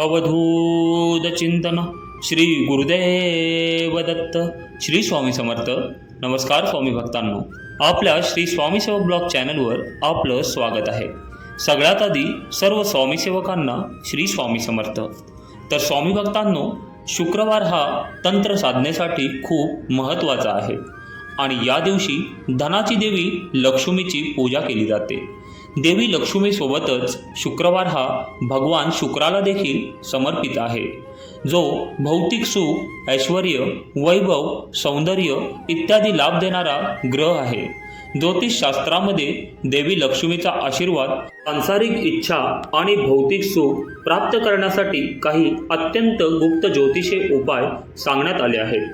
अवधूत चिंतन श्री गुरुदेव दत्त श्री स्वामी समर्थ. नमस्कार स्वामी भक्तांनो. आपल्या श्री स्वामी सेवक ब्लॉग चॅनलवर आपलं स्वागत आहे. सगळ्यात आधी सर्व स्वामी सेवकांना श्री स्वामी समर्थ. तर स्वामी भक्तांनो शुक्रवार हा तंत्र साधनेसाठी खूप महत्त्वाचा आहे. आणि या दिवशी धनाची देवी लक्ष्मीची पूजा केली जाते. देवी लक्ष्मीसोबतच शुक्रवार हा भगवान शुक्राला देखील समर्पित आहे. जो भौतिक सुख ऐश्वर वैभव सौंदर्य इत्यादी लाभ देणारा ग्रह आहे. ज्योतिषशास्त्रामध्ये देवी लक्ष्मीचा आशीर्वाद सांसारिक इच्छा आणि भौतिक सुख प्राप्त करण्यासाठी काही अत्यंत गुप्त ज्योतिषे उपाय सांगण्यात आले आहेत.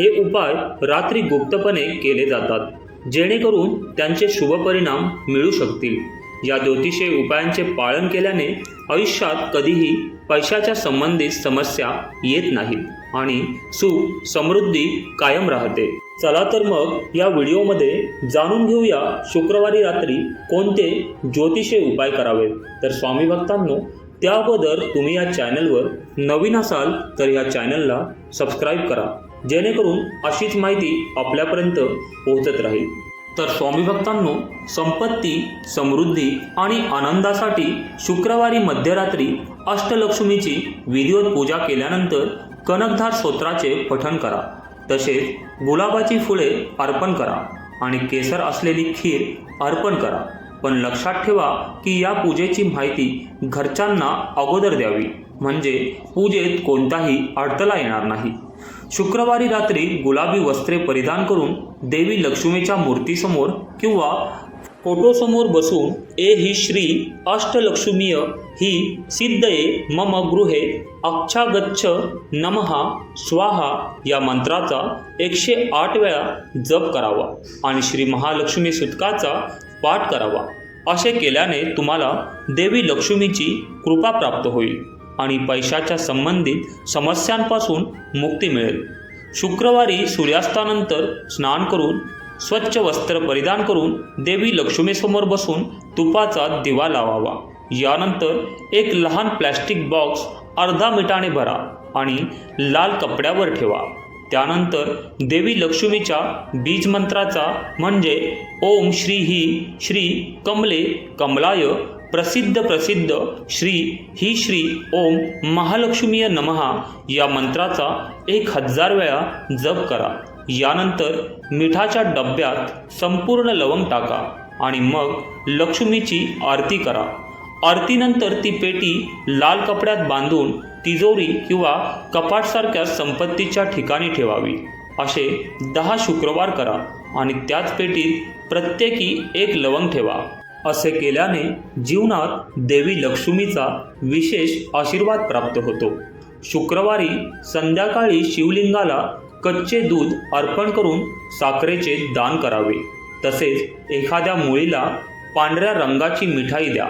हे उपाय रात्री गुप्तपणे केले जातात जेणेकरून त्यांचे शुभ परिणाम मिळू शकतील. या ज्योतिषीय उपायांचे पालन केल्याने आयुष्यात कधीही पैशाच्या संबंधित समस्या येत नाहीत आणि सुख समृद्धी कायम राहते. चला तर मग या व्हिडिओमध्ये जाणून घेऊया शुक्रवारी रात्री कोणते ज्योतिषीय उपाय करावेत तर स्वामी भक्तांनो त्या अगोदर तुम्ही या चॅनलवर नवीन असाल तर या चॅनलला सबस्क्राईब करा. जेणेकरून अशीच माहिती आपल्यापर्यंत पोहोचत राहील. तर स्वामी भक्तांनो संपत्ती समृद्धी आणि आनंदासाठी शुक्रवारी मध्यरात्री अष्टलक्ष्मीची विधिवत पूजा केल्यानंतर कनकधार स्तोत्राचे पठण करा. तसेच गुलाबाची फुले अर्पण करा आणि केसर असलेली खीर अर्पण करा. पण लक्षात ठेवा की या पूजेची माहिती घरच्यांना अगोदर द्यावी. म्हणजे पूजेत कोणताही अडथळा येणार नाही. शुक्रवारी रात्री गुलाबी वस्त्रे परिधान करून देवी लक्ष्मीच्या मूर्तीसमोर किंवा फोटोसमोर बसून ए ही श्री अष्टलक्ष्मीय ही सिद्धये मम गृहे अक्षागच्छ नमहा स्वाहा या मंत्राचा एकशे आठ वेळा जप करावा आणि श्री महालक्ष्मी सुतकाचा पाठ करावा. असे केल्याने तुम्हाला देवी लक्ष्मीची कृपा प्राप्त होईल. आणि पैशाच्या संबंधित समस्यांपासून मुक्ती मिळेल. शुक्रवारी सूर्यास्तानंतर स्नान करून स्वच्छ वस्त्र परिधान करून देवी लक्ष्मीसमोर बसून तुपाचा दिवा लावावा. यानंतर एक लहान प्लॅस्टिक बॉक्स अर्धा मिठाने भरा आणि लाल कपड्यावर ठेवा. त्यानंतर देवी लक्ष्मीच्या बीज मंत्राचा म्हणजे ओम श्री ही श्री कमले कमलाय प्रसिद्ध प्रसिद्ध श्री ही श्री ओम महालक्ष्मीय नमहा या मंत्राचा एक हजार वेळा जप करा. यानंतर मिठाच्या डब्यात संपूर्ण लवंग टाका आणि मग लक्ष्मीची आरती करा. आरतीनंतर ती पेटी लाल कपड्यात बांधून तिजोरी किंवा कपाटसारख्या संपत्तीच्या ठिकाणी ठेवावी. असे दहा शुक्रवार करा आणि त्याच पेटीत प्रत्येकी एक लवंग ठेवा. असे केल्याने जीवनात देवी लक्ष्मीचा विशेष आशीर्वाद प्राप्त होतो. शुक्रवारी संध्याकाळी शिवलिंगाला कच्चे दूध अर्पण करून साखरेचे दान करावे. तसेच एखाद्या मुळीला पांढऱ्या रंगाची मिठाई द्या.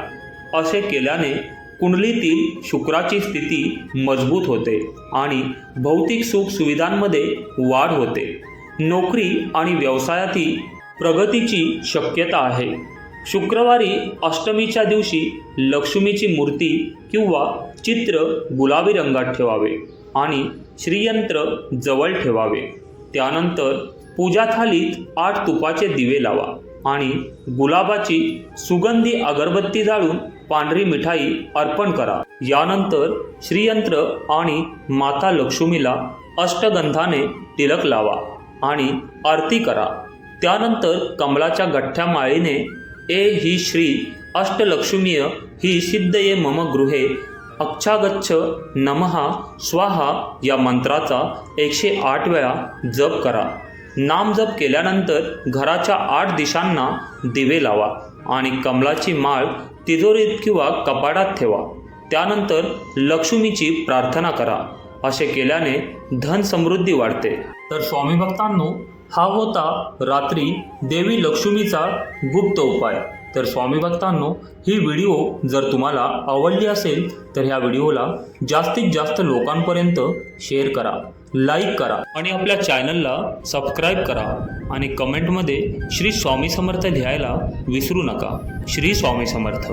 असे केल्याने कुंडलीतील शुक्राची स्थिती मजबूत होते आणि भौतिक सुख सुविधांमध्ये वाढ होते. नोकरी आणि व्यवसायातील प्रगतीची शक्यता आहे. शुक्रवारी अष्टमीच्या दिवशी लक्ष्मीची मूर्ती किंवा चित्र गुलाबी रंगात ठेवावे आणि श्रीयंत्र जवळ ठेवावे. त्यानंतर पूजा थालीत आठ तुपाचे दिवे लावा आणि गुलाबाची सुगंधी अगरबत्ती जाळून पांढरी मिठाई अर्पण करा. यानंतर श्रीयंत्र आणि माता लक्ष्मीला अष्टगंधाने तिलक लावा आणि आरती करा. त्यानंतर कमलाच्या गठ्ठ्या माळीने ए ही श्री अष्टलक्ष्मीय ही सिद्धये मम गृहे। अक्षागच्छ नमहा स्वाहा या मंत्राचा एकशे आठ वेळा जप करा। नाम जप केल्यानंतर घराच्या आठ दिशांना दिवे लावा आणि कमलाची माळ तिजोरीत किंवा कपाडात ठेवा। त्यानंतर लक्ष्मीची प्रार्थना करा। असे केल्याने धन समृद्धी वाढते। तर स्वामी भक्तांनो हा होता रात्री देवी लक्ष्मीचा गुप्त उपाय. तर स्वामी भक्तांनो ही व्हिडिओ जर तुम्हाला आवडली असेल तर ह्या व्हिडिओला जास्तीत जास्त लोकांपर्यंत शेअर करा लाईक करा आणि आपल्या चॅनलला सबस्क्राईब करा आणि कमेंटमध्ये श्री स्वामी समर्थ लिहायला विसरू नका. श्री स्वामी समर्थ.